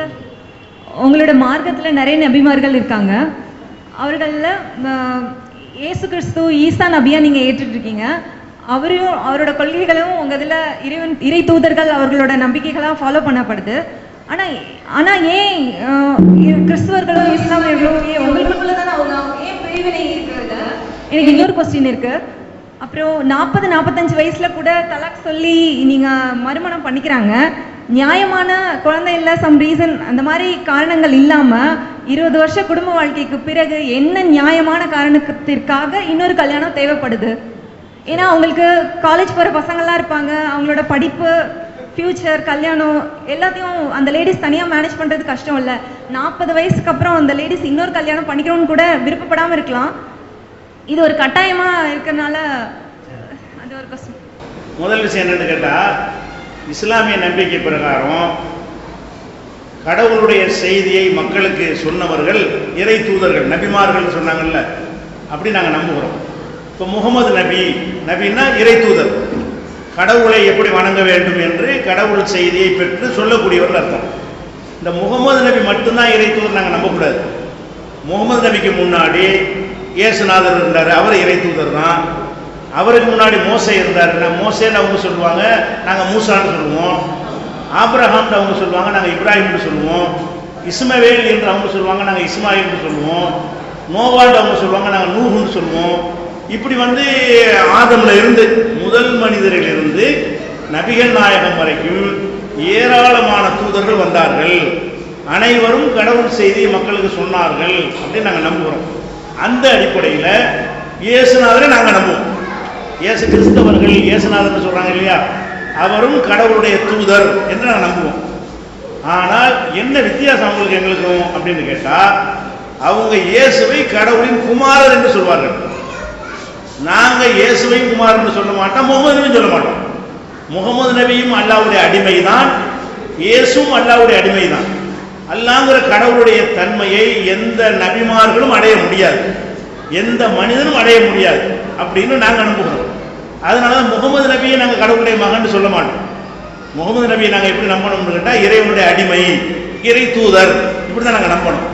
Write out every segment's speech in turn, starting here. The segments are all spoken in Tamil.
சார் உங்களோட மார்க்கத்தில் நிறைய நபிமார்கள் இருக்காங்க. அவர்களில் இயேசு கிறிஸ்து ஈசா நபியாக நீங்கள் ஏற்றுட்ருக்கீங்க அவரையும் அவரோட கொள்கைகளும் உங்கள் இதில் இறைவன் இறை தூதர்கள் அவர்களோட நம்பிக்கைகளாக ஃபாலோ பண்ணப்படுது. ஆனால் ஆனால் ஏன் அஹ், இ- கிறிஸ்துவர்களோ இஸ்லாமியர்களோ உங்களுக்குள்ள தானே அவங்க ஏன் பிரிவினை இருக்கிறது? எனக்கு இன்னொரு கொஸ்டின் இருக்கு. அப்புறம் நாற்பது நாற்பத்தஞ்சு வயசுல கூட தலாக் சொல்லி நீங்க மறுமணம் பண்ணிக்கிறாங்க. நியாயமான குழந்தை இல்லை சம் ரீசன் அந்த மாதிரி காரணங்கள் இல்லாமல் இருபது வருஷ குடும்ப வாழ்க்கைக்கு பிறகு என்ன நியாயமான காரணத்திற்காக இன்னொரு கல்யாணம் தேவைப்படுது? ஏன்னா அவங்களுக்கு காலேஜ் போகிற பசங்கள்லாம் இருப்பாங்க. அவங்களோட படிப்பு ஃப்யூச்சர் கல்யாணம் எல்லாத்தையும் அந்த லேடிஸ் தனியாக மேனேஜ் பண்ணுறது கஷ்டம் இல்லை. நாற்பது வயசுக்கு அப்புறம் அந்த லேடிஸ் இன்னொரு கல்யாணம் பண்ணிக்கணும்னு கூட விருப்பப்படாமல் இருக்கலாம். இது ஒரு கட்டாயமாக இருக்கிறனால அது ஒரு கஷ்டம் முதல் விஷயம் என்னன்னு கேட்டால் இஸ்லாமிய நம்பிக்கை பிரகாரம் கடவுளுடைய செய்தியை மக்களுக்கு சொன்னவர்கள் இறை தூதர்கள் நபிமார்கள் சொன்னாங்கல்ல அப்படி நாங்கள் நம்புகிறோம். இப்போ முகமது நபி நபின்னா இறை தூதர். கடவுளை எப்படி வணங்க வேண்டும் என்று கடவுள் செய்தியை பெற்று சொல்லக்கூடியவர்கள் அர்த்தம். இந்த முகமது நபி மட்டும்தான் இறை தூதர் நாங்கள் நம்பக்கூடாது. முகமது நபிக்கு முன்னாடி இயேசுநாதர் இருந்தார் அவர் இறை தூதர் தான் அவருக்கு முன்னாடி மோசே இருந்தார். மோசேன்னு அவங்க சொல்லுவாங்க நாங்கள் மூசான்னு சொல்லுவோம். ஆப்ரஹாம்னு அவங்க சொல்லுவாங்க நாங்கள் இப்ராஹிம்னு சொல்லுவோம். இஸ்மவேல் என்று அவங்க சொல்லுவாங்க நாங்கள் இஸ்மாயில்னு சொல்லுவோம். நோவால்னு அவங்க சொல்லுவாங்க நாங்கள் நூஹுன்னு சொல்லுவோம். இப்படி வந்து ஆதம்ல இருந்து முதல் மனிதரிலிருந்து நபிகள் நாயகம் வரைக்கும் ஏராளமான தூதர்கள் வந்தார்கள். அனைவரும் கடவுள் செய்தி மக்களுக்கு சொன்னார்கள் அப்படின்னு நாங்கள் நம்புகிறோம் அந்த அடிப்படையில் இயேசுநாதரை நாங்கள் நம்புவோம். இயேசு கிறிஸ்தவர்கள் இயேசுநாதர்னு சொல்றாங்க இல்லையா? அவரும் கடவுளுடைய தூதர் என்று நாங்கள் நம்புவோம். ஆனால் என்ன வித்தியாசம் அவங்களுக்கு எங்களுக்கும் அப்படின்னு கேட்டா அவங்க இயேசுவை கடவுளின் குமாரர் என்று சொல்வார்கள். நாங்க இயேசுவை குமாரன் சொல்ல மாட்டோம் முகமது நபியும் சொல்ல மாட்டோம். முகமது நபியும் அல்லாவுடைய அடிமைதான் இயேசும் அல்லாவுடைய அடிமைதான். அல்லாங்கிற கடவுளுடைய தன்மையை எந்த நபிமார்களும் அடைய முடியாது. எந்த மனிதனும் அடைய முடியாது. அப்படின்னு நாங்கள் நம்புகிறோம் அதனால தான் முகமது நபியை நாங்கள் கடவுளுடைய மகன் சொல்ல மாட்டோம். முகமது நபியை நாங்கள் எப்படி நம்பணும்னு கேட்டால் இறைவனுடைய அடிமை இறை தூதர் இப்படி தான் நாங்கள் நம்பணும்.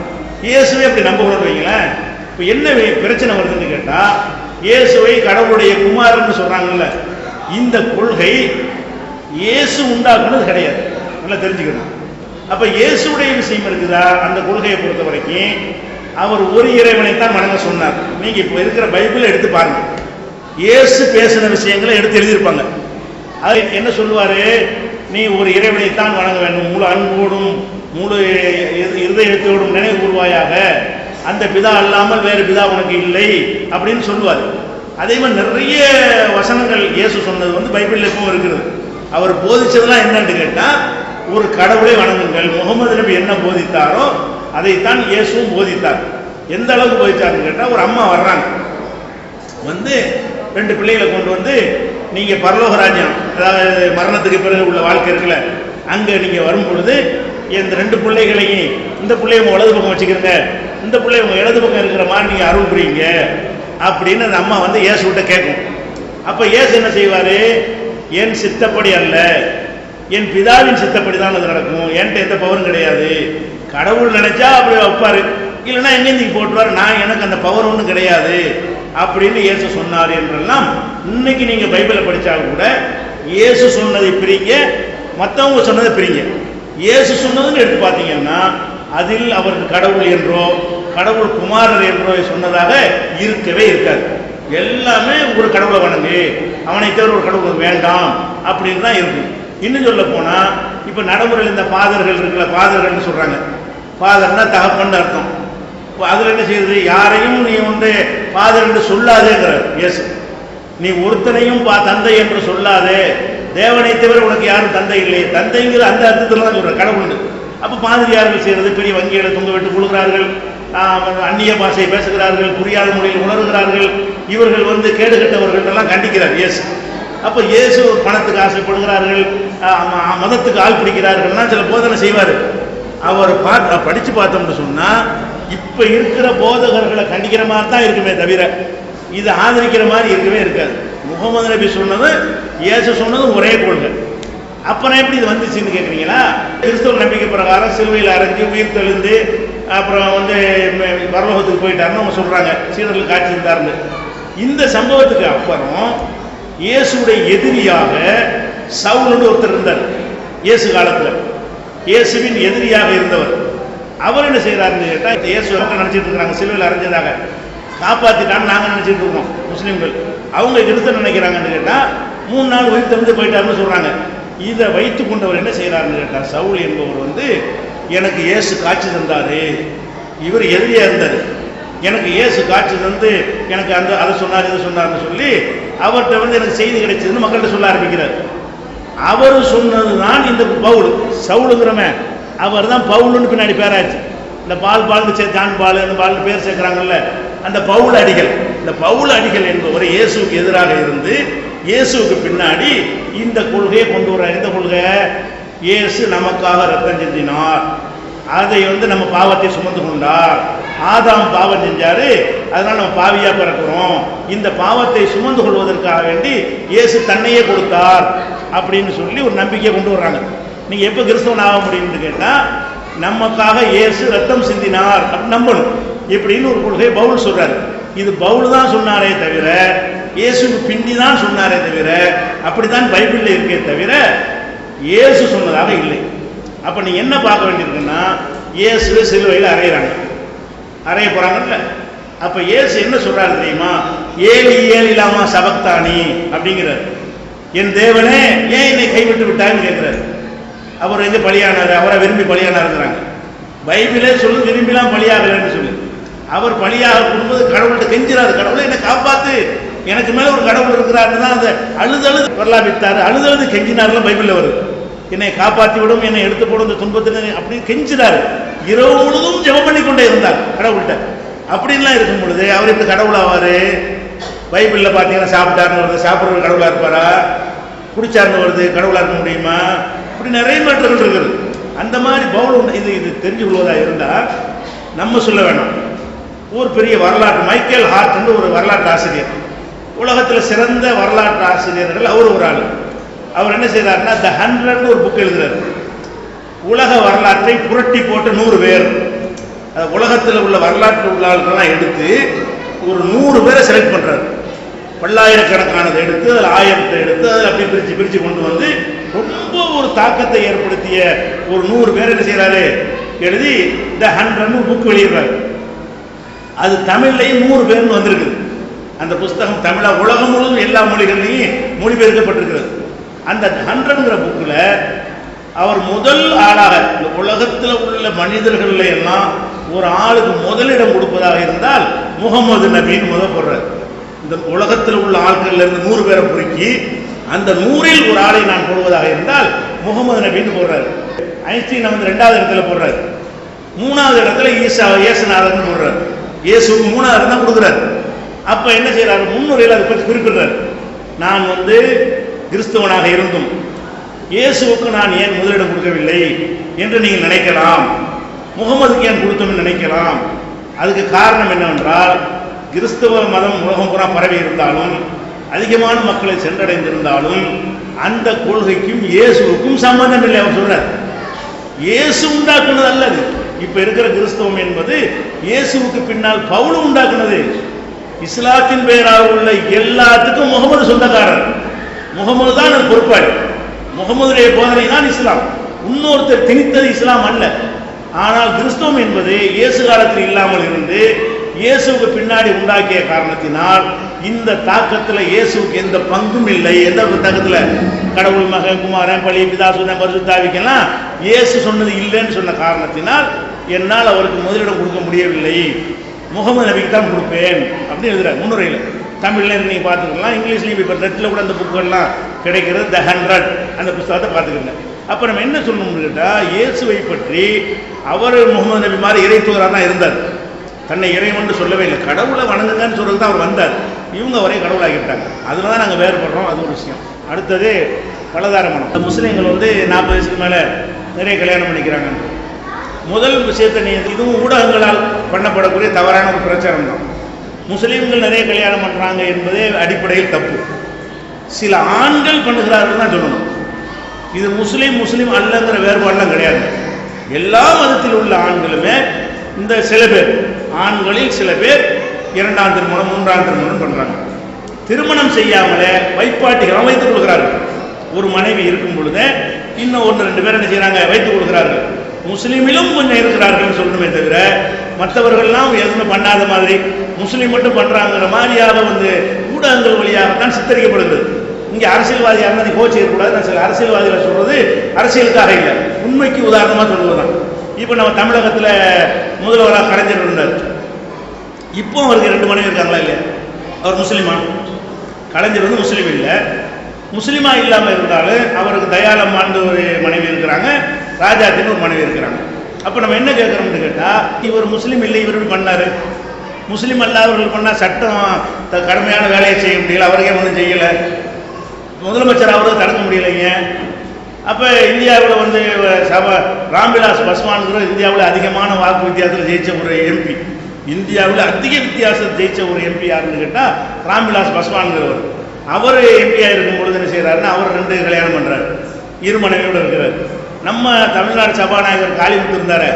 இயேசுவை அப்படி நம்புகிறோம்னு வைங்களேன். இப்போ என்ன பிரச்சனை வருதுன்னு கேட்டால் இயேசுவை கடவுளுடைய குமாரன்னு சொல்கிறாங்கல்ல இந்த கொள்கை இயேசு உண்டாக்குனது கிடையாது. நல்லா தெரிஞ்சுக்கணும். அப்போ இயேசுடைய விஷயம் இருக்குதா? அந்த கொள்கையை பொறுத்த வரைக்கும் அவர் ஒரு இறைவனைத்தான் வணங்க சொன்னார். நீங்க இப்போ இருக்கிற பைபிளை எடுத்து பாருங்க. இயேசு பேசின விஷயங்களை எடுத்து எழுதியிருப்பாங்க. அது என்ன சொல்லுவாரு? நீ ஒரு இறைவனைத்தான் வணங்க வேண்டும். முழு அன்போடும் முழு இருதயத்தோடும் நினைவு கூறுவாயாக அந்த பிதா அல்லாமல் வேறு பிதா உனக்கு இல்லை அப்படின்னு சொல்லுவார். அதே மாதிரி நிறைய வசனங்கள் இயேசு சொன்னது வந்து பைபிளில் எப்பவும் இருக்கிறது அவர் போதிச்சதெல்லாம் என்னன்னு கேட்டால் ஒரு கடவுளை வணங்குங்கள். முகமது நபி என்ன போதித்தாரோ அதைத்தான் இயேசுவும் போதித்தார். எந்த அளவுக்கு போதிச்சாருன்னு கேட்டால் ஒரு அம்மா வர்றாங்க. வந்து ரெண்டு பிள்ளைகளை கொண்டு வந்து நீங்கள் பரலோக ராஜ்யம் அதாவது மரணத்துக்கு பிறகு உள்ள வாழ்க்கை இருக்குல்ல அங்கே நீங்கள் வரும் பொழுது இந்த ரெண்டு பிள்ளைகளையும் இந்த பிள்ளைய உங்க வலது பக்கம் வச்சுக்கிறங்க இந்த பிள்ளைய உங்க இடது பக்கம் இருக்கிற மாதிரி நீங்கள் அருள் புரியுங்க அப்படின்னு அந்த அம்மா வந்து இயேசு விட்ட கேட்கும். அப்போ இயேசு என்ன செய்வார்? என் சித்தப்படி அல்ல என் பிதாவின் சித்தப்படி தான் அது நடக்கும் என்கிட்ட எந்த பவரும் கிடையாது. கடவுள் நினைச்சா அப்படி வைப்பாரு. இல்லைன்னா எங்கேயும் போட்டுவார். நான் எனக்கு அந்த பவர் ஒன்றும் கிடையாது. அப்படின்னு இயேசு சொன்னார் என்றெல்லாம் இன்னைக்கு நீங்க பைபிளை படிச்சா கூட இயேசு சொன்னதை பிரிங்க மற்றவங்க சொன்னதை பிரிங்க. இயேசு சொன்னதுன்னு எடுத்து பார்த்தீங்கன்னா அதில் அவர் கடவுள் என்றோ கடவுள் குமாரர் என்றோ சொன்னதாக இருக்கவே இருக்காது. எல்லாமே ஒரு கடவுளை வணங்கு. அவனை தவிர ஒரு கடவுள் வேண்டாம் அப்படின்னு தான் இருக்கும். இன்னும் சொல்ல போனா இப்ப நடைமுறையில் இந்த பாதர்கள் இருக்கிற பாதர்கள்னு சொல்றாங்க. ஃபாதர்னா தகப்பன் அர்த்தம். அதில் என்ன செய்யுது? யாரையும் நீ வந்து ஃபாதர் என்று சொல்லாதேங்கிற இயேசு நீ ஒருத்தனையும் பா தந்தை என்று சொல்லாதே. தேவனை தவிர உனக்கு யாரும் தந்தை இல்லை தந்தைங்கிற அந்த அர்த்தத்தில் தான் சொல்கிற கடவுள் அப்போ பாதிரியார்கள் செய்கிறது பெரிய வங்கிகளை தொங்க விட்டு கொடுக்கிறார்கள் அந்நிய பாஷை பேசுகிறார்கள். புரியாத மொழியில் உணர்கிறார்கள். இவர்கள் வந்து கேடு கெட்டவர்கள் கண்டிக்கிறார். இயேசு அப்போ இயேசு பணத்துக்கு ஆசைப்படுகிறார்கள். மதத்துக்கு ஆள் பிடிக்கிறார்கள்லாம் சில போதனை செய்வார். அவர் பார்த்து படிச்சு பார்த்தோம்னு சொன்னா இப்ப இருக்கிற போதகர்களை கண்டிக்கிற மாதிரி தான் இருக்குமே தவிர இது ஆதரிக்கிற மாதிரி இருக்கவே இருக்காது. முகமது நபி சொன்னது இயேசு சொன்னதும் ஒரே கொள்கை அப்புறம் எப்படி இது வந்துச்சுன்னு கேட்குறீங்களா கிறிஸ்தவ நம்பிக்கை பிரகாரம் சிலுவையில் அரைஞ்சி உயிர் தெளிந்து அப்புறம் வந்து பரலோகத்துக்கு போயிட்டாருன்னு அவங்க சொல்றாங்க. சீடர்கள் காட்சி இருந்தாருன்னு இந்த சம்பவத்துக்கு அப்புறம் இயேசுடைய எதிரியாக சவுலுன்னு ஒருத்தர் இருந்தார். இயேசு காலத்துல. இயேசுவின் எதிரியாக இருந்தவர். அவர் என்ன செய்கிறாருன்னு கேட்டால் இயேசு அவங்க நினச்சிட்டு இருக்கிறாங்க சிலுவையில் அரைஞ்சதாக காப்பாற்றிட்டான்னு நாங்கள் நினச்சிட்டு இருக்கோம் முஸ்லீம்கள். அவங்க கிறிஸ்தவ நினைக்கிறாங்கன்னு கேட்டால் மூணு நாள் உயிர் தெளிந்து போயிட்டாருன்னு சொல்கிறாங்க இதை வைத்து கொண்டவர் என்ன செய்கிறாருன்னு கேட்டார் சவுல் என்பவர் வந்து எனக்கு இயேசு காட்சி தந்தார். இவர் எதிரியாக இருந்தார். எனக்கு இயேசு காட்சி தந்து எனக்கு அந்த அதை சொன்னார் இதை சொன்னார்னு சொல்லி அவர்கிட்ட வந்து எனக்கு செய்தி கிடைச்சதுன்னு மக்கள்கிட்ட சொல்ல ஆரம்பிக்கிறார். அவர் சொன்னதுதான் இந்த பவுல். சவுலுங்கிறவன் அவர் தான் பவுலுன்னு பின்னாடி பேராச்சு. இந்த பால் பால் சே ஜான் பால் அந்த பால் பேர் சேர்க்கிறாங்கல்ல அந்த பவுல் அடிகள். இந்த பவுல் அடிகள் என்பவர் இயேசுவுக்கு எதிராக இருந்து இயேசுவுக்கு பின்னாடி இந்த கொள்கையை கொண்டு வர்றார். இந்த கொள்கை? இயேசு நமக்காக ரத்தம் செஞ்சினார் அதை வந்து நம்ம பாவத்தை சுமந்து கொண்டார். ஆதாம் பாவம் செஞ்சாரு. அதனால நம்ம பாவியா பிறக்கிறோம். இந்த பாவத்தை சுமந்து கொள்வதற்காக வேண்டி இயேசு தன்னையே கொடுத்தார் அப்படின்னு சொல்லி ஒரு நம்பிக்கையை கொண்டு வர்றாங்க. நீங்க எப்ப கிறிஸ்தவன் ஆக முடியும்னு கேட்டா நமக்காக இயேசு ரத்தம் சிந்தினார் நம்பணும். இப்படின்னு ஒரு கொள்கை பவுல் சொல்றாரு. இது பவுல் தான் சொன்னாரே தவிர இயேசுக்கு பிந்தி தான் சொன்னாரே தவிர அப்படித்தான் பைபிளில் இருக்கே தவிர இயேசு சொன்னதாக இல்லை. அப்ப நீ என்ன பார்க்க வேண்டியிருக்குன்னா இயேசுவை சிலுவையில் அறையிறாங்க. அறைய போறாங்கல்ல. அப்ப இயேசு என்ன சொல்றாரு தெரியுமா? ஏலி ஏலிலாமா சபக்தானி அப்படிங்கிறார். என் தேவனே ஏன் என்னை கைவிட்டு விட்டான்னு கேட்குறாரு. அவர் வந்து பலியானார் அவரை விரும்பி பலியானாருங்கிறாங்க. பைபிளே சொல்லு விரும்பிலாம் பலியாகலன்னு சொல்லு. அவர் பலியாக கொடுப்பது கடவுள்கிட்ட கெஞ்சிறாரு. கடவுளை என்னை காப்பாத்து. எனக்கு மேல ஒரு கடவுள் இருக்கிறாருன்னு தான் அந்த அழுதழுது வரலாபித்தாரு அழுதழுது கெஞ்சினார்லாம் பைபிளில் வருது. என்னை காப்பாற்றி விடும் என்னை எடுத்து போடும் இந்த துன்பத்தில் அப்படின்னு கெஞ்சினார். இரவு முழுதும் ஜெபம் பண்ணி கொண்டே இருந்தார் கடவுள்கிட்ட. அப்படின்லாம் இருக்கும் பொழுது அவர் இப்படி கடவுள் ஆவார் பைபிளில் பார்த்தீங்கன்னா சாப்பிட்டாருன்னு வருது சாப்பிட்றது கடவுளாக இருப்பாரா? குடிச்சாருன்னு வருது கடவுளாக இருக்க முடியுமா? இப்படி நிறைய மாற்றங்கள் இருக்குது. அந்த மாதிரி பவுல் உண்டு. இது இது தெரிஞ்சு கொள்வதாக இருந்தால் நம்ம சொல்ல வேணாம். ஒரு பெரிய வரலாற்று மைக்கேல் ஹார்ட் ஒரு வரலாற்று ஆசிரியர். உலகத்தில் சிறந்த வரலாற்று ஆசிரியர்கள் அவர் ஒரு ஆள். அவர் என்ன செய்தாருன்னா த ஹண்ட்ரட்னு ஒரு புக் எழுதுறாரு. உலக வரலாற்றை புரட்டி போட்ட நூறு பேர். உலகத்தில் உள்ள வரலாற்று உள்ளாளர்கள்லாம் எடுத்து ஒரு நூறு பேரை செலக்ட் பண்ணுறாரு பல்லாயிரக்கணக்கானதை எடுத்து அதில் ஆயிரத்தை எடுத்து அதில் அப்படி பிரித்து பிரித்து கொண்டு வந்து ரொம்ப ஒரு தாக்கத்தை ஏற்படுத்திய ஒரு நூறு பேர் என்ன செய்கிறாரு எழுதி த ஹண்ட்ரட்னு புக் வெளியிடுறாரு. அது தமிழ்லையும் நூறு பேர்னு வந்திருக்குது. அந்த புஸ்தகம் தமிழா உலகம் முழுவதும் எல்லா மொழிகள்லையும் மொழிபெயர்க்கப்பட்டிருக்கிறது. அந்த ஹண்ட்ரட்ங்கிற புக்கில் அவர் முதல் ஆளாக இந்த உலகத்தில் உள்ள மனிதர்கள் எல்லாம் ஒரு ஆளுக்கு முதலிடம் கொடுப்பதாக இருந்தால் முகமது நபின்னு முதல் போடுறார். இந்த உலகத்தில் உள்ள ஆட்கள்ல இருந்து நூறு பேரை பொறுக்கி அந்த நூறில் ஒரு ஆளை நான் போடுவதாக இருந்தால் முகமது நபின்னு போடுறாரு. ஐன்ஸ்டீன் வந்து ரெண்டாவது இடத்துல போடுறாரு. மூணாவது இடத்துல ஈசா இயேசுநாதன் போடுறாரு. இயேசு மூணாவது தான் கொடுக்குறாரு. அப்போ என்ன செய்யறாரு முன்னுரையில் அதை பற்றி குறிப்பிடுறாரு. நான் வந்து கிறிஸ்தவனாக இருந்தும் இயேசுவுக்கு நான் ஏன் முதலிடம் கொடுக்கவில்லை என்று நீங்கள் நினைக்கலாம். முகமதுக்கு ஏன் கொடுத்தோம்னு நினைக்கலாம். அதுக்கு காரணம் என்னவென்றால் கிறிஸ்தவ மதம் உலகம் பூரா பரவி இருந்தாலும் அதிகமான மக்களை சென்றடைந்திருந்தாலும் அந்த கொள்கைக்கும் இயேசுவுக்கும் சம்பந்தம் இல்லை அவர் சொல்றார். இயேசு உண்டாக்குனது அல்லது இப்ப இருக்கிற கிறிஸ்தவம் என்பது இயேசுவுக்கு பின்னால் பவுலும் உண்டாக்குனது. இஸ்லாத்தின் பெயராக உள்ள எல்லாத்துக்கும் முகமது சொந்தக்காரர். முகமது தான் அது பொறுப்பாளி. முகமதுடைய போதனை தான் இஸ்லாம். இன்னொருத்தர் திணித்தது இஸ்லாம் அல்ல. ஆனால் கிறிஸ்தவம் என்பது இயேசு காலத்தில் இல்லாமல் இருந்து இயேசுவுக்கு பின்னாடி உண்டாக்கிய காரணத்தினால் இந்த தாக்கத்தில் இயேசுவுக்கு எந்த பங்கும் இல்லை. எந்த தாக்கத்தில்? கடவுள் மகன் குமாரன் பழி பிதாசுதன் பரிசுத்தாவிக்கெல்லாம் இயேசு சொன்னது இல்லைன்னு சொன்ன காரணத்தினால் என்னால் அவருக்கு முதலிடம் கொடுக்க முடியவில்லை. முகமது நபிக்கு தான் கொடுப்பேன் அப்படின்னு எழுதுறாரு முன்னுரையில். தமிழில் நீங்கள் பார்த்துக்கலாம் இங்கிலீஷ்லேயும் இப்போ நெட்டில் கூட அந்த புக்குகள்லாம் கிடைக்கிறது த ஹண்ட்ரட் அந்த புஸ்தகத்தை பார்த்துக்கோங்க. அப்போ நம்ம என்ன சொல்லணும்னு கேட்டால் இயேசுவை பற்றி அவர் முகமது நபி மாதிரி இறை தூதராக தான் இருந்தார். தன்னை இறைவன் சொல்லவே இல்லை. கடவுளை வணங்குங்கன்னு சொல்றது தான் அவர் வந்தார். இவங்க வரையும் கடவுளாகிட்டாங்க அதில் தான் நாங்கள் வேறுபடுறோம். அது ஒரு விஷயம். அடுத்தது பலதார மனம். இந்த முஸ்லீம்கள் வந்து நாற்பது வயசுக்கு மேலே நிறைய கல்யாணம் பண்ணிக்கிறாங்க முதல் விஷயத்தை நீ இதுவும் ஊடகங்களால் பண்ணப்படக்கூடிய தவறான ஒரு பிரச்சாரம் தான். முஸ்லீம்கள் நிறைய கல்யாணம் பண்ணுறாங்க என்பதே அடிப்படையில் தப்பு. சில ஆண்கள் பண்ணுகிறார்கள் தான் சொல்லணும். இது முஸ்லீம் முஸ்லீம் அல்லங்கிற வேறுபாடுலாம் கிடையாது. எல்லா மதத்தில் உள்ள ஆண்களுமே இந்த சில பேர் ஆண்களில் சில பேர் இரண்டாம் திருமணம் மூன்றாம் திருமணம் பண்ணுறாங்க திருமணம் செய்யாமலே வைப்பாட்டிகள் வைத்துக் கொள்கிறார்கள். ஒரு மனைவி இருக்கும் பொழுது இன்னும் ஒன்று ரெண்டு பேர் என்ன செய்கிறாங்க வைத்துக் கொள்கிறார்கள். முஸ்லீமிலும் கொஞ்சம் இருக்கிறார்கள் சொல்லணுமே தவிர மற்றவர்கள்லாம் எதுவுமே பண்ணாத மாதிரி முஸ்லீம் மட்டும் பண்ணுறாங்கிற மாதிரியாக வந்து ஊடகங்கள் வழியாகத்தான் சித்தரிக்கப்படுது இங்கே அரசியல்வாதியாக இருந்தால் கோச்சு இருக்கக்கூடாது நான் சில அரசியல்வாதிகளை சொல்கிறது அரசியலுக்காக இல்லை. உண்மைக்கு உதாரணமாக சொல்லுவதுதான் இப்போ நம்ம தமிழகத்தில் முதல்வராக கலைஞர் இருந்தார். இப்போ அவருக்கு ரெண்டு மனைவி இருக்காங்களா இல்லையா? அவர் முஸ்லீமா? கலைஞர் வந்து முஸ்லீம் இல்லை. முஸ்லீமாக இல்லாமல் இருந்தாலும் அவருக்கு தயாளம்மான்னு ஒரு மனைவி இருக்கிறாங்க. ராஜாத்தின்னு ஒரு மனைவி இருக்கிறாங்க. அப்போ நம்ம என்ன கேட்குறோம்னு கேட்டால் இவர் முஸ்லீம் இல்லை இவர் பண்ணார். முஸ்லீம் அல்லாதவர்கள் பண்ணால் சட்டம் கடுமையான வேலையை செய்ய முடியல அவருக்கே ஒன்றும் செய்யலை. முதலமைச்சர் அவரும் தடுக்க முடியலைங்க. அப்போ இந்தியாவில் வந்து சப ராம்விலாஸ் பஸ்வான்கிற இந்தியாவில் அதிகமான வாக்கு வித்தியாசத்தில் ஜெயிச்ச ஒரு எம்பி. இந்தியாவில் அதிக வித்தியாசம் ஜெயிச்ச ஒரு எம்பி யாருன்னு கேட்டால் ராம்விலாஸ் பஸ்வான்கிறவர் அவர் எம்பியாக இருக்கும் பொழுது என்ன செய்கிறாருன்னா அவர் ரெண்டு கல்யாணம் பண்ணுறாரு இரு மனைவியோடு இருக்கிறார். நம்ம தமிழ்நாடு சபாநாயகர் காளிமுத்து இருந்தார்.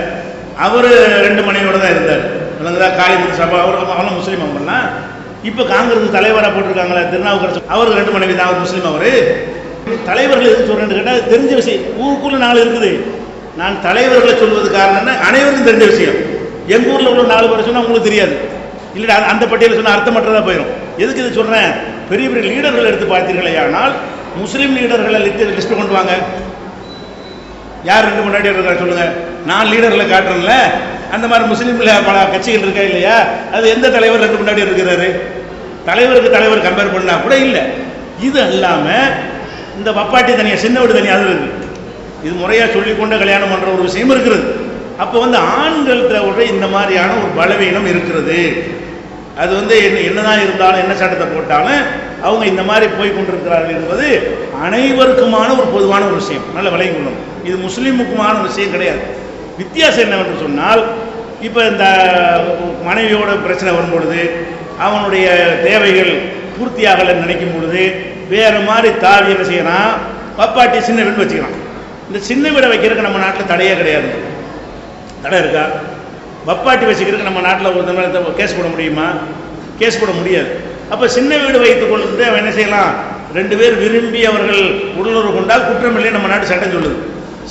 அவர் ரெண்டு மனைவியோட தான் இருந்தார். விளங்குதா? காளிமுத்து சபா அவர் அவங்களும் முஸ்லீம் அவங்கலாம் இப்போ காங்கிரஸ் தலைவராக போட்டிருக்காங்களே திருநாவுக்கரசு. அவருக்கு ரெண்டு மனைவி தான் அவர் முஸ்லீம் அவர். தலைவர்கள் எதுவும் சொல்கிறேன்னு கேட்டால் தெரிஞ்ச விஷயம் ஊருக்குள்ளே நாலு இருக்குது. நான் தலைவர்களை சொல்வது காரணம் அனைவருக்கும் தெரிஞ்ச விஷயம். எங்கள் ஊரில் உள்ள நாலு பேர் சொன்னால் உங்களுக்கு தெரியாது. இல்லை அந்த பட்டியலில் சொன்னால் அர்த்தமற்றதாக போயிடும் எதுக்கு இது சொல்கிறேன் பெரிய பெரிய லீடர்கள் எடுத்து பார்த்தீர்களே ஆனால் முஸ்லீம் லீடர்களை லிஸ்ட் லிஸ்ட் கொண்டு வாங்க. யார் ரெண்டு முன்னாடி இருக்கா சொல்லுங்க? நான் லீடரில் காட்டுறேன்ல. அந்த மாதிரி முஸ்லீம்ல பல கட்சிகள் இருக்கா இல்லையா? அது எந்த தலைவர் ரெண்டு முன்னாடி இருக்கிறாரு? தலைவருக்கு தலைவர் கம்பேர் பண்ணா கூட இல்லை. இது அல்லாம இந்த பப்பாட்டி தனியா சின்ன வீடு தனியா அது இருக்கு. இது முறையா சொல்லிக்கொண்டு கல்யாணம் பண்ற ஒரு விஷயம் இருக்கிறது. அப்போ வந்து ஆண்கள்கிட்ட ஒரு இந்த மாதிரியான ஒரு பலவீனம் இருக்கிறது. அது வந்து என்ன என்னதான் இருந்தாலும் என்ன சட்டத்தை போட்டாலும் அவங்க இந்த மாதிரி போய் கொண்டிருக்கிறார்கள் என்பது அனைவருக்குமான ஒரு பொதுவான ஒரு விஷயம். நல்ல விளங்கி கொள்ளும். இது முஸ்லீமுக்குமான விஷயம் கிடையாது. வித்தியாசம் என்னவென்று சொன்னால் இப்போ இந்த மனைவியோட பிரச்சனை வரும் பொழுது அவனுடைய தேவைகள் பூர்த்தியாகலைன்னு நினைக்கும் பொழுது வேறு மாதிரி தாவி என்ன செய்யறான்? பப்பாட்டி சின்ன வீடு வச்சுக்கிறான். இந்த சின்ன வீடை வைக்கிறதுக்கு நம்ம நாட்டில் தடையே கிடையாது. தடை இருக்கா? பப்பாட்டி வச்சுக்கிறதுக்கு நம்ம நாட்டில் ஒரு மேலே கேஸ் போட முடியுமா? கேஸ் போட முடியாது. அப்போ சின்ன வீடு வைத்து கொண்டு அவன் என்ன செய்யலாம்? ரெண்டு பேர் விரும்பி அவர்கள் உடலுறவு கொண்டால் குற்றமில்லை நம்ம நாட்டு சட்டம் சொல்லுது.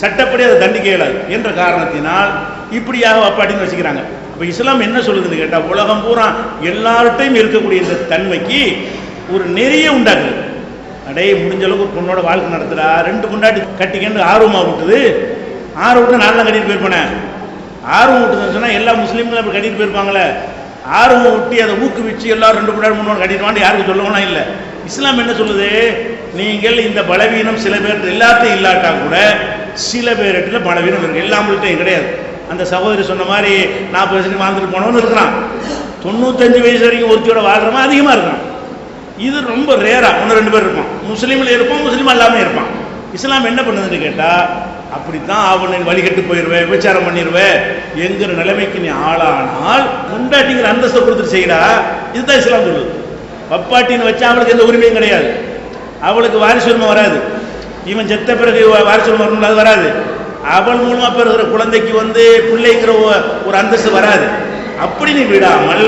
சட்டப்படி அதை தண்டிக்க இயலாது என்ற காரணத்தினால் இப்படியாக வப்பாட்டின்னு வச்சுக்கிறாங்க. அப்போ இஸ்லாம் என்ன சொல்லுதுன்னு கேட்டால் உலகம் பூரா எல்லார்ட்டையும் இருக்கக்கூடிய இந்த தன்மைக்கு ஒரு நெறிய உண்டாக்குது. அடே முடிஞ்ச அளவுக்கு ஒரு பொண்ணோட வாழ்க்கை நடத்துறா ரெண்டு கொண்டாட்டி கட்டிக்கன்னு ஆர்வமாக விட்டுது. ஆர்வம் விட்டு நான் தான் கட்டிட்டு போயிருப்பேன். ஆர்வம் விட்டுதுன்னு சொன்னால் எல்லா முஸ்லீம்களும் அப்படி கட்டிட்டு போயிருப்பாங்களே. ஆர்வம் விட்டு அதை ஊக்குவிச்சு எல்லாரும் ரெண்டு பொண்டாட்டி மூணு கட்டிடுவான்னு யாருக்கும் சொல்லவும் இல்லை. இஸ்லாம் என்ன சொல்லுது? நீங்கள் இந்த பலவீனம் சில பேர் எல்லாத்தையும் இல்லாட்டா கூட சில பேர்கிட்ட பலவீனம் இருக்கு. எல்லாம்பள்கிட்டையும் கிடையாது. அந்த சகோதரி சொன்ன மாதிரி நாற்பது வயசுக்கு வாழ்ந்துட்டு போனவன்னு இருக்கிறான் தொண்ணூத்தஞ்சு வயசு வரைக்கும் ஒருத்தியோட வாழ்கிறவன் அதிகமாக இருக்கான். இது ரொம்ப ரேராக ஒன்று ரெண்டு பேர் இருப்பான். முஸ்லீமில் இருப்பான் முஸ்லீம் இல்லாமல் இருப்பான். இஸ்லாம் என்ன பண்ணுதுன்னு கேட்டால் அப்படித்தான் அவனை வழிகட்டு போயிடுவேன் விபச்சாரம் பண்ணிடுவேன் என்கிற நிலைமைக்கு நீ ஆளானால் முண்டாட்டிங்கிற அந்தஸ்தை கொடுத்துட்டு செய்கிறா இதுதான் இஸ்லாம் சொல்லுது. பப்பாட்டின்னு வச்சா அவளுக்கு எந்த உரிமையும் கிடையாது. அவளுக்கு வாரிசுரிமை வராது. இவன் செத்த பிறகு வாரிசுரிமை வரணும் அது வராது. அவள் மூலமாக பெறுகிற குழந்தைக்கு வந்து பிள்ளைங்கிற ஒரு அந்தஸ்து வராது. அப்படி நீ விடாமல்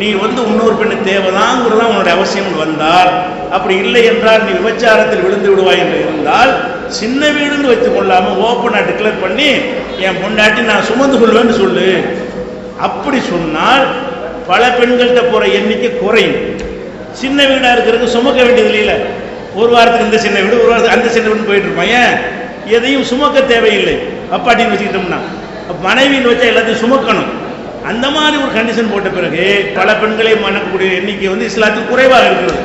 நீ வந்து இன்னொரு பெண்ணு தேவைதாங்கிறதான் உன்னுடைய அவசியம் வந்தால் அப்படி இல்லை என்றால் நீ விபச்சாரத்தில் விழுந்து விடுவாய் என்று இருந்தால் சின்ன வீடுன்னு வைத்துக் கொள்ளாம ஓப்பனா டிக்ளேர் பண்ணி என் பொண்டாட்டி நான் சுமந்து கொள்வேன்னு சொல்லு. அப்படி சொன்னால் பல பெண்கள்கிட்ட போற எண்ணிக்கை குறையும். சின்ன வீடா இருக்கிறதுக்கு சுமக்க வேண்டியது இல்லையில. ஒரு வாரத்துக்கு இந்த சின்ன வீடு ஒரு வாரத்துக்கு அந்த சின்ன வீடுன்னு போயிட்டு இருப்பான் ஏன்? எதையும் சுமக்க தேவையில்லை. அப்பாட்டின்னு வச்சுக்கிட்டோம்னா மனைவின்னு வச்சா எல்லாத்தையும் சுமக்கணும். அந்த மாதிரி ஒரு கண்டிஷன் போட்ட பிறகு பல பெண்களை மணக்கக்கூடிய எண்ணிக்கை வந்து இஸ்லாத்துக்கு குறைவாக இருக்கிறது.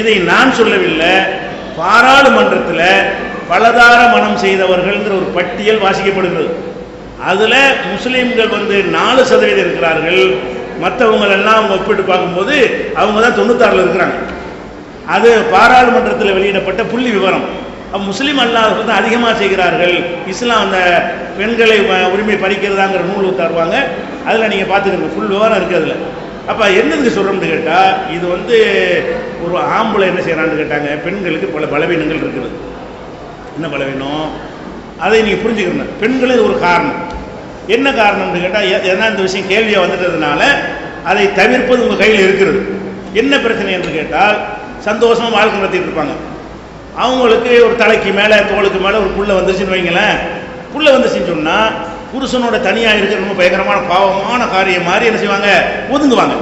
இதை நான் சொல்லவில்லை. பாராளுமன்றத்தில் பலதார மனம் செய்தவர்கள்ங்கிற ஒரு பட்டியல் வாசிக்கப்படுகிறது. அதில் முஸ்லீம்கள் வந்து நாலு சதவீதம் இருக்கிறார்கள். மற்றவங்க எல்லாம் அவங்க ஒப்பிட்டு பார்க்கும்போது அவங்க தான் தொண்ணூத்தாறில் இருக்கிறாங்க. அது பாராளுமன்றத்தில் வெளியிடப்பட்ட புள்ளி விவரம். முஸ்லீம் அல்லாதவர்கள் தான் அதிகமாக செய்கிறார்கள். இஸ்லாம் அந்த பெண்களை வ- உரிமை பறிக்கிறதாங்கிற நூல் தருவாங்க. அதில் நீங்கள் பார்த்துக்கணும் ஃபுல் விவரம் இருக்குது அதில். அப்போ என்னதுக்கு சொல்கிறோம்னு கேட்டால் இது வந்து ஒரு ஆம்பளை என்ன செய்கிறான்னு கேட்டாங்க பெண்களுக்கு பல பலவீனங்கள் இருக்கிறது என்ன பலவீனம்? அதை நீங்கள் புரிஞ்சுக்கணும் பெண்களே ஒரு காரணம். என்ன காரணம்னு கேட்டால் ஏன்னா இந்த விஷயம் கேள்வியாக வந்துட்டதுனால அதை தவிர்ப்பது உங்கள் கையில் இருக்கிறது. என்ன பிரச்சனை என்று கேட்டால் சந்தோஷமாக வாழ்க்கை நடத்திட்டு இருப்பாங்க. அவங்களுக்கு ஒரு தலைக்கு மேலே தோளுக்கு மேலே ஒரு புள்ள வந்துருச்சுன்னு வைங்களேன். புள்ள வந்துச்சுன்னு சொன்னால் புருஷனோட தனியாக இருக்கிற ரொம்ப பயங்கரமான பாவமான காரியம் மாதிரி என்ன செய்வாங்க? ஒதுங்குவாங்க.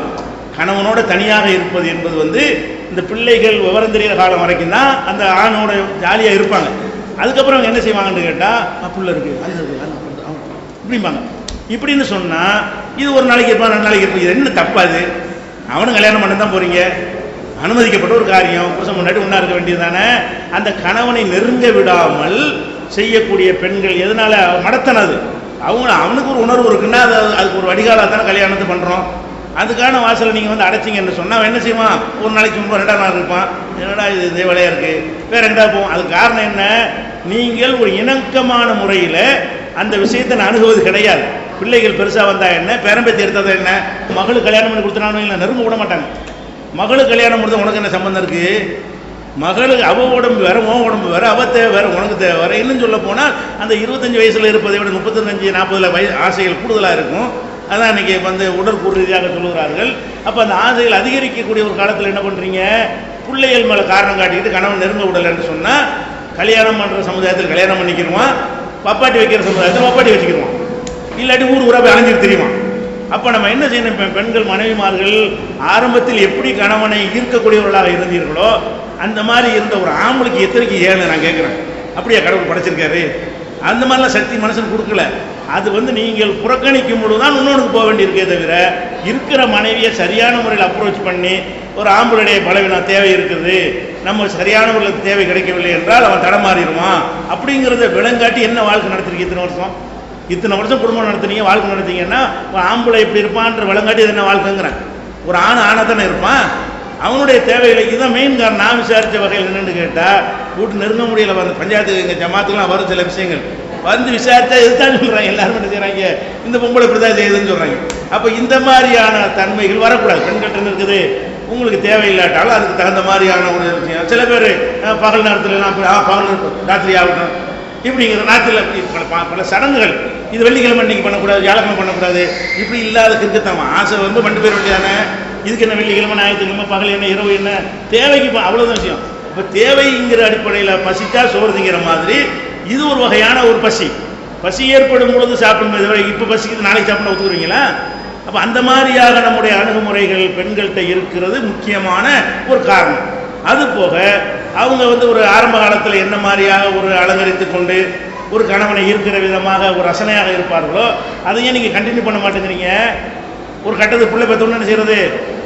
கணவனோட தனியாக இருப்பது என்பது வந்து இந்த பிள்ளைகள் விவரம் தெரிகிற காலம் வரைக்கும் தான் அந்த ஆணோட ஜாலியாக இருப்பாங்க. அதுக்கப்புறம் அவங்க என்ன செய்வாங்கன்னு கேட்டால் புள்ள இருக்கு. அது இருக்கு, அது இருக்கு, அது இருக்கு. இப்படிம்பாங்க. இப்படின்னு சொன்னால் இது ஒரு நாளைக்கு இருப்பான் ரெண்டு நாளைக்கு இருப்பான் இது என்ன தப்பாது அவனும் கல்யாணம் பண்ண தான் போறீங்க. அனுமதிக்கப்பட்ட ஒரு காரியம். புருஷன் முன்னாடி ஒன்றா இருக்க வேண்டியதுதானே. அந்த கணவனை நெருங்க விடாமல் செய்யக்கூடிய பெண்கள் எதனால? மடத்தனது. அவங்க அவனுக்கு ஒரு உணர்வு இருக்குன்னா அது அதுக்கு ஒரு வடிகாலாக தானே கல்யாணத்தை பண்ணுறோம் அதுக்கான வாசலை நீங்கள் வந்து அடைச்சிங்கன்னு சொன்னால் அவன் என்ன செய்வான்? ஒரு நாளைக்கு சும்மா ரெண்டா நாள் இருப்பான். என்னடா இது இதே வேலையாக இருக்குது வேறு எங்கடா போவோம். அதுக்கு காரணம் என்ன? நீங்கள் ஒரு இணக்கமான முறையில் அந்த விஷயத்தை நான் அணுகுவது கிடையாது. பிள்ளைகள் பெருசாக வந்தா என்ன? பேரம்பேத்தி எடுத்தது என்ன? மகளுக்கு கல்யாணம் பண்ணி கொடுத்தனாலும் இல்லை நெருங்க விட மாட்டாங்க. மகளுக்கு கல்யாணம் பண்ணுறது உனக்கு என்ன சம்மந்தம் இருக்குது மகளுக்கு அவ உடம்பு வேற உன் உடம்பு வேற அவ தேவை வேற உனக்கு தேவை வேற. இன்னும் சொல்ல போனால் அந்த இருபத்தஞ்சு வயசில் இருப்பதை விட முப்பத்தஞ்சு நாற்பதுல வய ஆசைகள் கூடுதலாக இருக்கும். அதான் இன்றைக்கி வந்து உடற்கூறு ரீதியாக சொல்லுகிறார்கள். அப்போ அந்த ஆசைகள் அதிகரிக்கக்கூடிய ஒரு காலத்தில் என்ன பண்ணுறீங்க பிள்ளைகள் மேலே காரணம் காட்டிக்கிட்டு கணவன் நெருங்க விடலைன்னு சொன்னால் கல்யாணம் பண்ணுற சமுதாயத்தில் கல்யாணம் பண்ணிக்கிடுவான் பப்பாட்டி வைக்கிற சமுதாயத்தில் பப்பாட்டி வச்சுக்கிடுவான் இல்லாட்டி ஊர் ஊராக போய் அலைஞ்சிட்டு தெரியுமா? அப்போ நம்ம என்ன செய்யணும்? இப்போ பெண்கள் மனைவிமார்கள் ஆரம்பத்தில் எப்படி கணவனை ஈர்க்கக்கூடியவர்களாக இருந்தீர்களோ அந்த மாதிரி இருந்த ஒரு ஆம்பளுக்கு எத்தனைக்கு ஏழு நான் கேட்குறேன் அப்படியா கடவுள் படைச்சிருக்காரு. அந்த மாதிரிலாம் சக்தி மனுஷன் கொடுக்கல. அது வந்து நீங்கள் புறக்கணிக்கும் பொழுது தான் இன்னொன்றுக்கு போக வேண்டியிருக்கே தவிர இருக்கிற மனைவியை சரியான முறையில் அப்ரோச் பண்ணி ஒரு ஆம்பளுடைய பலவீனம் தேவை இருக்குது நம்ம சரியான முறையில் தேவை கிடைக்கவில்லை என்றால் அவன் தடமாறிடுவான் அப்படிங்கிறத விளங்காட்டி என்ன வாழ்க்கை நடத்திருக்கு இத்தனை வருஷம்? இத்தனை வருஷம் குடும்பம் நடத்துனீங்க வாழ்க்கை நடத்தீங்கன்னா ஆம்பளை இப்படி இருப்பான்ற விளங்காட்டி என்ன வாழ்க்கைங்கிறேன்? ஒரு ஆண் ஆணை தானே இருப்பான்? அவனுடைய தேவைகளுக்கு தான் மெயின் காரணம். நான் விசாரித்த வகையில் என்னென்னு கேட்டால் வீட்டு நெருங்க முடியல வந்து பஞ்சாயத்து எங்கள் ஜமாத்துக்குலாம் வரும் சில விஷயங்கள். வந்து விசாரித்தா இதுதான் சொல்கிறாங்க எல்லாரும் என்ன செய்கிறாங்க இந்த பொம்பளை இப்படி தான் செய்யுதுன்னு சொல்கிறாங்க அப்போ இந்த மாதிரியான தன்மைகள் வரக்கூடாது. பெண்கள்ட்ட இருக்குது. உங்களுக்கு தேவையில்லாட்டாலும் அதுக்கு தகுந்த மாதிரியான ஒரு விஷயம் சில பேர் பகல் நேரத்துலலாம் ஆ பகல் ராத்திரி ஆகட்டும். இப்படிங்கிற நாட்டில் பல பல சடங்குகள். இது வெள்ளிக்கிழமை இன்னைக்கு பண்ணக்கூடாது வியாழக்கிழமை பண்ணக்கூடாது. இப்படி இல்லாத கிருக்கத்தம் ஆசை வந்து ரெண்டு பேர் வேண்டியதானே இதுக்கு என்ன வெள்ளிக்கிழமை ஞாயிற்றுக்கிழமை பகல் என்ன இரவு என்ன? தேவைக்கு அவ்வளோதான் விஷயம் இப்போ தேவைங்கிற அடிப்படையில் பசித்தா சோறு திங்கிற மாதிரி இது ஒரு வகையான ஒரு பசி. பசி ஏற்படும் பொழுது சாப்பிடும் தவிர இப்போ பசிக்குது நாளைக்கு சாப்பிட ஒத்துக்குறீங்களா? அப்போ அந்த மாதிரியாக நம்முடைய அணுகுமுறைகள் பெண்கள்கிட்ட இருக்கிறது முக்கியமான ஒரு காரணம். அது போக அவங்க வந்து ஒரு ஆரம்ப காலத்தில் என்ன மாதிரியாக ஒரு அலங்கரித்து கொண்டு ஒரு கணவனை ஈர்க்கிற விதமாக ஒரு ரசனையாக இருப்பார்களோ அதையும் நீங்கள் கண்டினியூ பண்ண மாட்டேங்கிறீங்க. ஒரு கட்டத்து பிள்ளை பெற்றோன்னு என்ன செய்யறது?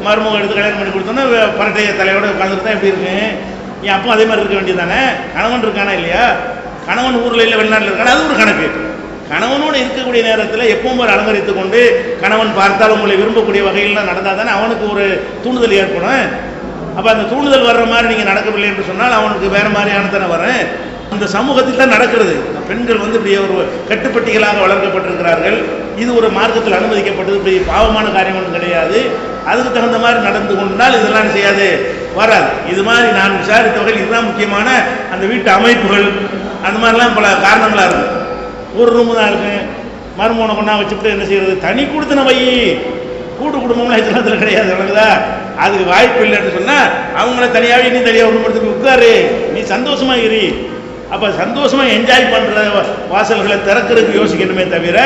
மருமகம் எடுத்து கல்யாணம் பண்ணி கொடுத்தோன்னா பரட்டைய தலையோட உட்காந்துட்டு தான் எப்படி இருக்கு. என் அப்பா அதே மாதிரி இருக்க வேண்டியது தானே கணவன் இருக்கானா இல்லையா? கணவன் ஊரில் இல்லை வெளிநாட்டில் இருக்காங்க அது ஒரு கணக்கு. கணவனோடு இருக்கக்கூடிய நேரத்தில் எப்பவும் ஒரு அலங்கரித்து கொண்டு கணவன் பார்த்தால் உங்களை விரும்பக்கூடிய வகையில் நடந்தால் தானே அவனுக்கு ஒரு தூண்டுதல் ஏற்படும். அப்போ அந்த தூண்டுதல் வர்ற மாதிரி நீங்கள் நடக்கவில்லை என்று சொன்னால் அவனுக்கு வேறு மாதிரியான தானே வரேன் இந்த சமூகத்தில் தான் நடக்கிறது. பெண்கள் வந்து இப்படி ஒரு கட்டுப்பட்டிகளாக வளர்க்கப்பட்டிருக்கிறார்கள். இது ஒரு மார்க்கத்தில் அனுமதிக்கப்பட்டது. இப்படி பாவமான காரியம் ஒன்றும் கிடையாது. அதுக்கு தகுந்த மாதிரி நடந்து கொண்டால் இதெல்லாம் செய்யாது. வராது. இது மாதிரி நான் விசாரித்த வகையில் இதுதான் முக்கியமான அந்த வீட்டு அமைப்புகள். அந்த மாதிரிலாம் பல காரணங்களாக இருக்குது ஒரு ரூமு தான் இருக்கு. மருமகனை கொண்டா வச்சுட்டு என்ன செய்யறது? தனி கொடுத்தன வை. கூட்டு குடும்பம்லாம் இதெல்லாம் கிடையாது. விளங்குதா அதுக்கு வாய்ப்பு இல்லைன்னு சொன்னால் அவங்கள தனியாகவே நீ தனியாக ஒரு இடத்துக்கு உட்காரு. நீ சந்தோஷமாக இரு. அப்போ சந்தோஷமாக என்ஜாய் பண்ணுற வாசல்களை திறக்கிறதுக்கு யோசிக்கணுமே தவிர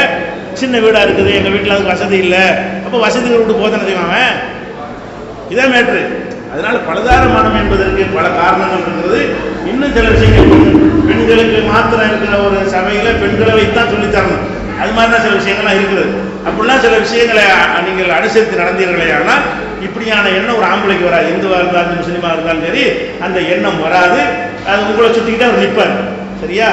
சின்ன வீடா இருக்குது எங்க வீட்டில் அதுக்கு வசதி இல்லை. அப்ப வசதிகள் விட்டு போதனை செய்வாங்க இதான் மேட்ரு. அதனால பலதார மனம் என்பதற்கு பல காரணங்கள் இருக்கிறது. இன்னும் சில விஷயங்கள் பெண்களுக்கு மாத்திரம் இருக்கிற ஒரு சபையில் பெண்களை வைத்தான் சொல்லித் தரணும் அது மாதிரிலாம் சில விஷயங்கள்லாம் இருக்குது. அப்படிலாம் சில விஷயங்களை நீங்கள் அனுசரித்து நடந்தீர்களே ஆனால் இப்படியான எண்ணம் ஒரு ஆம்பளைக்கு வராது. இந்துவாக இருந்தாலும் முஸ்லீமாக இருந்தாலும் சரி அந்த எண்ணம் வராது. அது உங்களை சுத்திக்கிட்டு அவர் நிற்பார் சரியா?